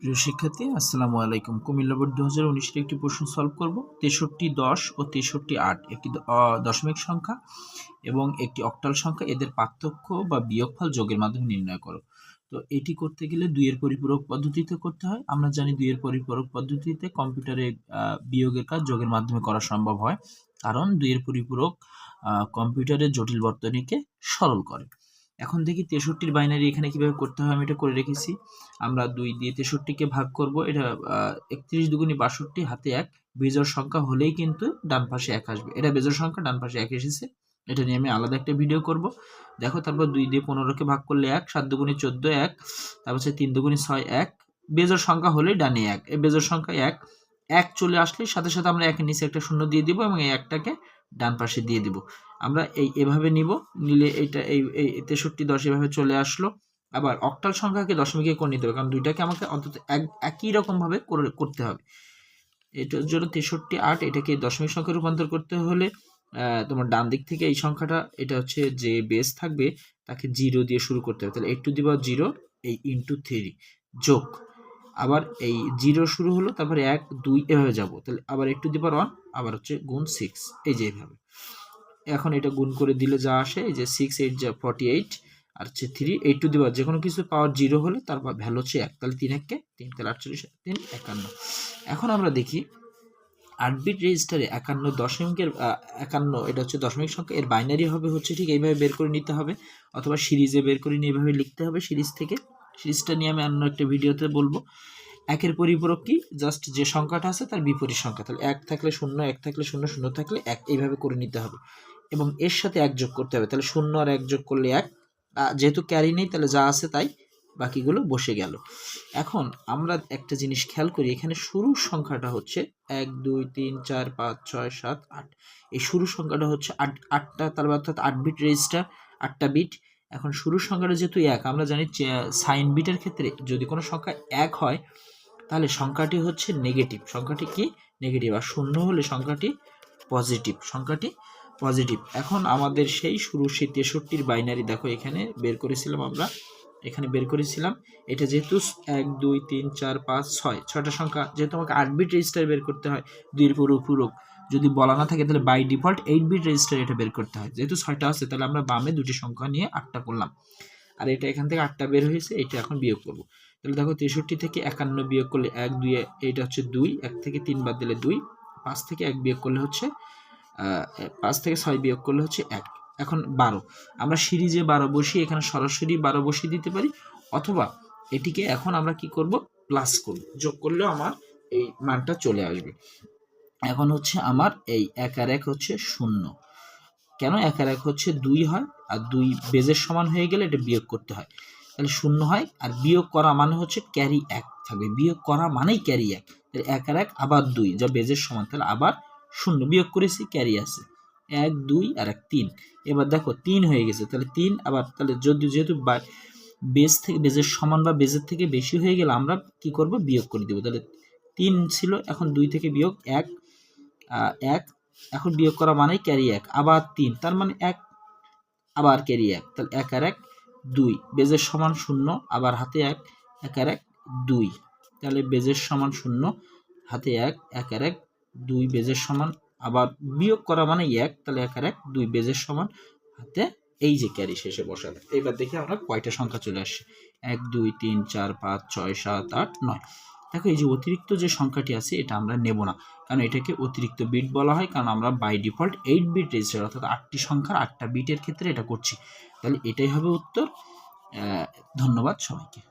প্রিয় শিক্ষার্থী, আসসালামু আলাইকুম। কুমিল্লা বোর্ড দু হাজার উনিশের একটি প্রশ্ন সলভ করব। তেষট্টি দশ ও তেষট্টি আট, একটি দশমিক সংখ্যা এবং একটি অক্টাল সংখ্যা, এদের পার্থক্য বা বিয়োগফল যোগের মাধ্যমে নির্ণয় করো। তো এটি করতে গেলে দুইয়ের পরিপূরক পদ্ধতিতে করতে হয়। আমরা জানি দুইয়ের পরিপূরক পদ্ধতিতে কম্পিউটারে বিয়োগের কাজ যোগের মাধ্যমে করা সম্ভব হয়। কারণ দুইয়ের পরিপূরক কম্পিউটারের জটিল বর্তনীকে সরল করে। এখন দেখি তেষট্টির বাইনারি এখানে কীভাবে করতে হয়, আমি এটা করে রেখেছি। আমরা দুই দিয়ে তেষট্টিকে ভাগ করব, এটা একত্রিশ দুগুণি বাষট্টি, হাতে এক। বেজোর সংখ্যা হলেই কিন্তু ডান পাশে এক আসবে। এটা বেজোর সংখ্যা, ডান পাশে এক এসেছে। এটা নিয়ে আমি আলাদা একটা ভিডিও করব। দেখো, তারপর দুই দিয়ে পনেরোকে ভাগ করলে এক, সাত দুগুণি চোদ্দ এক, তারপর হচ্ছে তিন দুগুণি ছয় এক। বেজোর সংখ্যা হলেই ডানে এক। এই বেজোর সংখ্যা এক এক চলে আসলে সাথে সাথে আমরা একের নিচে একটা শূন্য দিয়ে দিব এবং এই একটাকে ডান পাশে দিয়ে দিব। আমরা এই এভাবে নিব, নিলে এইটা এই এই তেষট্টি দশ এভাবে চলে আসলো। আবার অক্টাল সংখ্যাকে দশমিকে করে নিতে হবে, কারণ দুইটাকে আমাকে অন্তত এক, একই রকমভাবে করে, করতে হবে। এটার জন্য তেষট্টি আট, এটাকে দশমিক সংখ্যা রূপান্তর করতে হলে তোমার ডান দিক থেকে এই সংখ্যাটা, এটা হচ্ছে যে বেস থাকবে, তাকে জিরো দিয়ে শুরু করতে হবে। তাহলে এইট টু দিবা জিরো এই ইন্টু থ্রি যোগ আবার এই জিরো শুরু হলো, তারপরে এক, দুই, এভাবে যাব। তাহলে আবার একটু দিবার ওয়ান, আবার হচ্ছে গুণ সিক্স, এই যে এইভাবে এখন এটা গুণ করে দিলে যা আসে, এই যে সিক্স, এইট, যা ফর্টি এইট, আর হচ্ছে থ্রি, এইট টু দি দিবার যে কোনো কিছু পাওয়ার জিরো হলে তার ভ্যালু হচ্ছে এক, তাহলে তিন এককে তিন, তাহলে আটচল্লিশ, তিন, একান্ন। এখন আমরা দেখি আট বিট রেজিস্টারে একান্ন দশমিকের একান্ন, এটা হচ্ছে দশমিক সংখ্যা, এর বাইনারি হবে হচ্ছে ঠিক এইভাবে বের করে নিতে হবে, অথবা সিরিজে বের করে নিয়ে এইভাবে লিখতে হবে সিরিজ থেকে। সিরিজটা নিয়ে আমি অন্য একটা ভিডিওতে বলব। একের পরিপূরক কি? জাস্ট যে সংখ্যাটা আছে তার বিপরীত সংখ্যা। তাহলে এক থাকলে শূন্য, এক থাকলে শূন্য শূন্য থাকলে এক। এইভাবে করে নিতে হবে। এবং এর সাথে এক যোগ করতে হবে। তাহলে শূন্য আর এক যোগ করলে এক। যেহেতু ক্যারি নেই, তাহলে যা আছে তাই বাকিগুলো বসে গেল। এখন আমরা একটা জিনিস খেয়াল করি, এখানে শুরুর সংখ্যাটা হচ্ছে এক, দুই, তিন, চার, পাঁচ, ছয়, সাত, আট। এই শুরুর সংখ্যাটা হচ্ছে আট, আটটা, তার অর্থাৎ আট বিট রেজিস্টার আটটা বিট এখন শুরুর সংখ্যাটা যেহেতু এক, আমরা জানি সাইন বিটের ক্ষেত্রে যদি কোনো সংখ্যা এক হয়, তাহলে সংখ্যাটি হচ্ছে নেগেটিভ সংখ্যাটি কি? নেগেটিভ আর শূন্য হলে সংখ্যাটি পজিটিভ সংখ্যাটি পজিটিভ এখন আমাদের সেই শুরু সেই তেষট্টির বাইনারি দেখো, এখানে বের করেছিলাম আমরা। এখানে বের করেছিলাম। এটা যেহেতু এক, দুই, তিন, চার, পাঁচ, ছয়, ছয়টা সংখ্যা, যেহেতু আমাকে আট বিট রেজিস্টার বের করতে হয়, দুইয়ের পরিপূরক যদি বলা না থাকে, তাহলে by default eight bit register এটা বের করতে হয়। যেহেতু ছয়টা আছে, তাহলে আমরা বামে দুটি সংখ্যা নিয়ে আটটা করলাম। আর এটা এখান থেকে আটটা বের হয়েছে, এটা এখন বিয়োগ করব। তাহলে দেখো তেষট্টি থেকে একান্ন বিয়োগ করলে এক, দুই, এইটা হচ্ছে দুই, এক থেকে তিন বাদ দিলে দুই, পাঁচ থেকে এক বিয়োগ করলে হচ্ছে পাঁচ থেকে ছয় বিয়োগ করলে হচ্ছে এক। এখন বারো। আমরা সিরিজে বারো বসিয়ে এখানে সরাসরি বারো বসিয়ে দিতে পারি, অথবা এটিকে এখন আমরা কি করব? প্লাস করব। যোগ করলেও আমার এই মানটা চলে আসবে। এখন হচ্ছে আমার এই এক আর এক হচ্ছে শূন্য। কেন এক আর এক হচ্ছে দুই হয়? আর দুই বেজের সমান হয়ে গেলে এটা বিয়োগ করতে হয়। তাহলে শূন্য হয়, আর বিয়োগ করা মানে হচ্ছে ক্যারি এক থাকবে। বিয়োগ করা মানেই ক্যারি এক। তাহলে এক আর এক, আবার দুই, যা বেজের সমান, তাহলে আবার শূন্য বিয়োগ করেছি ক্যারি আছে। এক, দুই, আর এক, তিন। এবার দেখো, তিন হয়ে গেছে, তাহলে তিন, আবার তাহলে যদি যেহেতু বেজ থেকে, বেজের সমান বা বেজের থেকে বেশি হয়ে গেলে আমরা কি করব? বিয়োগ করে দেবো। তাহলে তিন ছিল, এখন দুই থেকে বিয়োগ এক এক, এখন বিয়োগ করা মানেই ক্যারি এক, আবার তিন, তার মানে এক, আবার ক্যারি এক, তাহলে এক আর এক, দুই, বেজের সমান শূন্য, আবার হাতে এক এক আর এক, দুই, তাহলে বেজের সমান শূন্য, হাতে এক এক আর এক, দুই বেজের সমান, আবার বিয়োগ করা মানে এক, তাহলে এক আর এক, দুই বেজের সমান, হাতে এই যে ক্যারি শেষে বসালে এবার দেখি আমরা কয়টা সংখ্যা চলে আসছে, এক, দুই, তিন, চার, পাঁচ, ছয়, সাত, আট, নয় দেখো, এই যে অতিরিক্ত যে সংখ্যাটি আছে, এটা আমরা নেব না। কারণ এটাকে অতিরিক্ত বিট বলা হয়, কারণ আমরা by default eight bit register অর্থাৎ আটটি সংখ্যার আটটা বিটের ক্ষেত্রে এটা করছি। তাহলে এটাই হবে উত্তর। ধন্যবাদ সবাইকে।